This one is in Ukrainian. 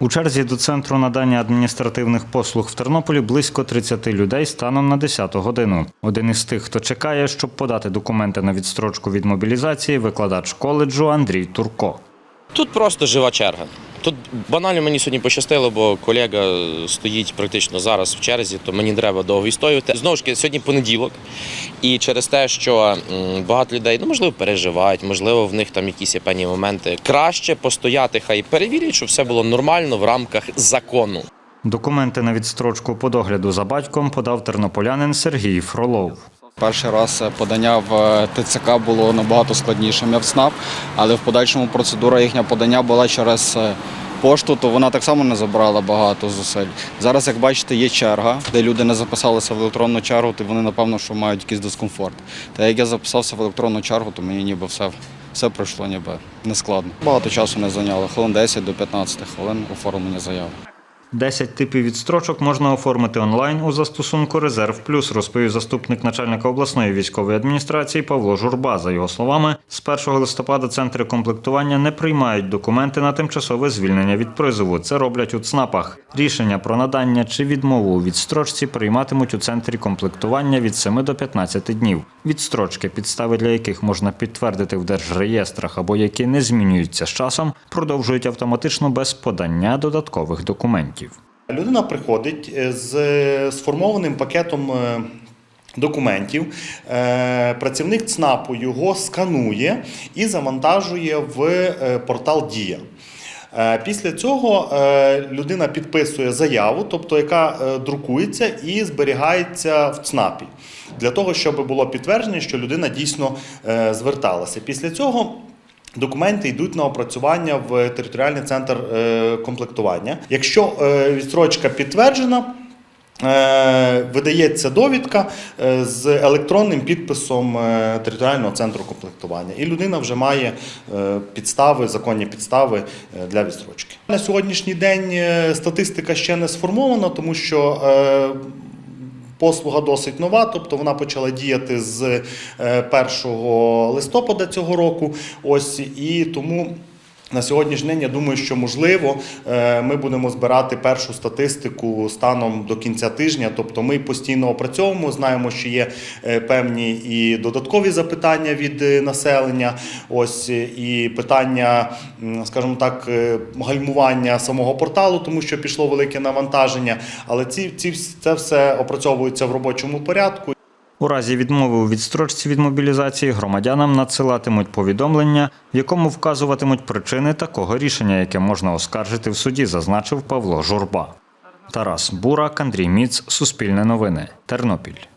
У черзі до центру надання адміністративних послуг в Тернополі близько 30 людей станом на 10 годину. Один із тих, хто чекає, щоб подати документи на відстрочку від мобілізації, викладач коледжу Андрій Турко. Тут просто жива черга. Тут банально мені сьогодні пощастило, бо колега стоїть практично зараз в черзі, то мені треба довго відстоювати. Знову ж таки, сьогодні понеділок, і через те, що багато людей, ну можливо, переживають, можливо, в них там якісь є певні моменти. Краще постояти, хай перевірять, щоб все було нормально в рамках закону. Документи на відстрочку по догляду за батьком подав тернополянин Сергій Фролов. Перший раз е, подання в е, ТЦК було набагато складнішим, як в СНАП, але в подальшому процедура їхня подання була через е, пошту, то вона так само не забрала багато зусиль. Зараз, як бачите, є черга, де люди не записалися в електронну чергу, то вони, напевно, що мають якийсь дискомфорт. Та як я записався в електронну чергу, то мені ніби все, все пройшло ніби нескладно. Багато часу не зайняло, хвилин 10 до 15 хвилин оформлення заяви. 10 типів відстрочок можна оформити онлайн у застосунку Резерв Плюс, розповів заступник начальника обласної військової адміністрації Павло Журба. За його словами, з 1 листопада центри комплектування не приймають документи на тимчасове звільнення від призову. Це роблять у ЦНАПах. Рішення про надання чи відмову у відстрочці прийматимуть у центрі комплектування від 7 до 15 днів. Відстрочки, підстави для яких можна підтвердити в держреєстрах або які не змінюються з часом, продовжують автоматично без подання додаткових документів. Людина приходить е, з сформованим пакетом е, документів. Е, Працівник ЦНАПу його сканує і завантажує в е, портал Дія. Е, Після цього е, людина підписує заяву, тобто яка е, друкується і зберігається в ЦНАПі, для того, щоб було підтвердження, що людина дійсно е, зверталася. Після цього Документи йдуть на опрацювання в територіальний центр е, комплектування. Якщо е, відстрочка підтверджена, е, видається довідка з електронним підписом територіального центру комплектування, і людина вже має підстави, законні підстави для відстрочки. На сьогоднішній день статистика ще не сформована, тому що Послуга досить нова, тобто вона почала діяти з е, 1 листопада цього року. Ось і тому. На сьогоднішній день я думаю, що можливо е, ми будемо збирати першу статистику станом до кінця тижня. Тобто ми постійно опрацьовуємо, знаємо, що є е, певні і додаткові запитання від е, населення. Ось і питання, скажімо так, гальмування самого порталу, тому що пішло велике навантаження. Але ці, ці це все опрацьовується в робочому порядку. У разі відмови у відстрочці від мобілізації громадянам надсилатимуть повідомлення, в якому вказуватимуть причини такого рішення, яке можна оскаржити в суді, зазначив Павло Журба. Тарас Бурак, Андрій Міц, Суспільне новини, Тернопіль.